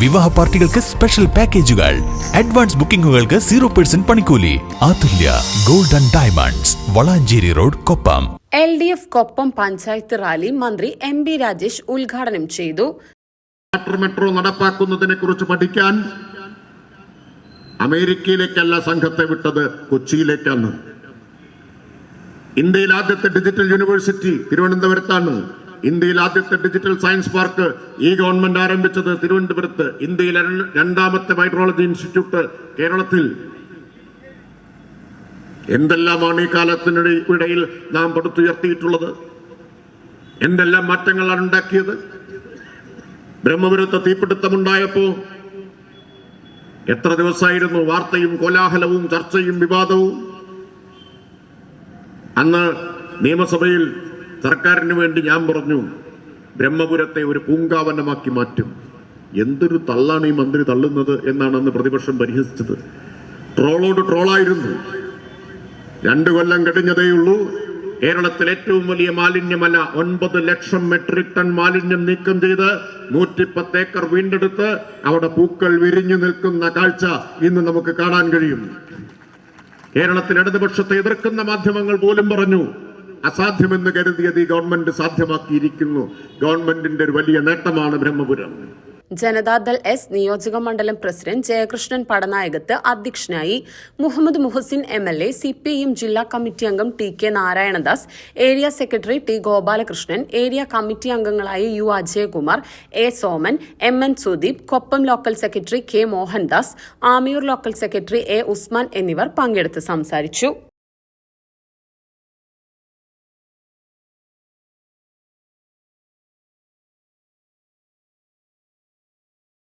വിവാഹ പാർട്ടികൾക്ക് സ്പെഷ്യൽ പാക്കേജുകൾ അഡ്വാൻസ് ബുക്കിംഗുകൾക്ക് സീറോ പെർസെന്റ് പണിക്കൂലി. Athulya golden and diamonds Valanchery road Koppam. L D F Koppam panchayat rally മന്ത്രി M B Rajesh ഉദ്ഘാടനം ചെയ്തു. വാട്ടർ മെട്രോ നടപ്പാക്കുന്നതിനെ കുറിച്ച് പഠിക്കാൻ അമേരിക്കയിലേക്കല്ല സംഘത്തെ വിട്ടത് കൊച്ചിയിലേക്കാണ്. ഇന്ത്യയിൽ ആദ്യത്തെ ഡിജിറ്റൽ യൂണിവേഴ്സിറ്റി തിരുവനന്തപുരത്താണ്. ഇന്ത്യയിൽ ആദ്യത്തെ ഡിജിറ്റൽ സയൻസ് പാർക്ക് ഈ ഗവൺമെന്റ് ആരംഭിച്ചത് തിരുവനന്തപുരത്ത്. ഇന്ത്യയിലെ രണ്ടാമത്തെ മൈട്രോളജി ഇൻസ്റ്റിറ്റ്യൂട്ട് കേരളത്തിൽ. എന്തെല്ലാമാണ് ഈ കാലത്തിനിടയിൽ നാം പടുത്തുയർത്തിയിട്ടുള്ളത്? എന്തെല്ലാം മാറ്റങ്ങളാണ് ഉണ്ടാക്കിയത്? ബ്രഹ്മപുരത്ത് തീപിടുത്തമുണ്ടായപ്പോ എത്ര ദിവസമായിരുന്നു വാർത്തയും കോലാഹലവും ചർച്ചയും വിവാദവും? അന്ന് നിയമസഭയിൽ സർക്കാരിന് വേണ്ടി ഞാൻ പറഞ്ഞു ബ്രഹ്മപുരത്തെ ഒരു പൂങ്കാവനമാക്കി മാറ്റും. എന്തൊരു തള്ളാണ് ഈ മന്ത്രി തള്ളുന്നത് എന്നാണ് അന്ന് പ്രതിപക്ഷം പരിഹസിച്ചത്. ട്രോളോട് ട്രോളായിരുന്നു. രണ്ടു കൊല്ലം കഴിഞ്ഞതേയുള്ളൂ കേരളത്തിൽ ഏറ്റവും വലിയ മാലിന്യമല ഒൻപത് ലക്ഷം മെട്രിക് ടൺ മാലിന്യം നീക്കം ചെയ്ത് നൂറ്റിപ്പത്ത് ഏക്കർ വീണ്ടെടുത്ത് അവിടെ പൂക്കൾ വിരിഞ്ഞു നിൽക്കുന്ന കാഴ്ച ഇന്ന് നമുക്ക് കാണാൻ കഴിയും. കേരളത്തിൽ ഇടതുപക്ഷത്തെ എതിർക്കുന്ന മാധ്യമങ്ങൾ പോലും പറഞ്ഞു അസാധ്യമെന്ന് കരുതിയത് ഈ ഗവൺമെന്റ് സാധ്യമാക്കിയിരിക്കുന്നു. ഗവൺമെന്റിന്റെ ഒരു വലിയ നേട്ടമാണ് ബ്രഹ്മപുരം. ജനതാദൾ എസ് നിയോജക മണ്ഡലം പ്രസിഡന്റ് ജയകൃഷ്ണൻ പടനായകത്ത് അധ്യക്ഷനായി Muhammad Muhsin M L A C P M ജില്ലാ കമ്മിറ്റി അംഗം T K Narayanadas area secretary T Gopalakrishnan area committee അംഗങ്ങളായ U Ajayakumar A Soman M N Sudeep Koppam local secretary K Mohandas Amiyur local secretary A Usman എന്നിവർ പങ്കെടുത്ത് സംസാരിച്ചു.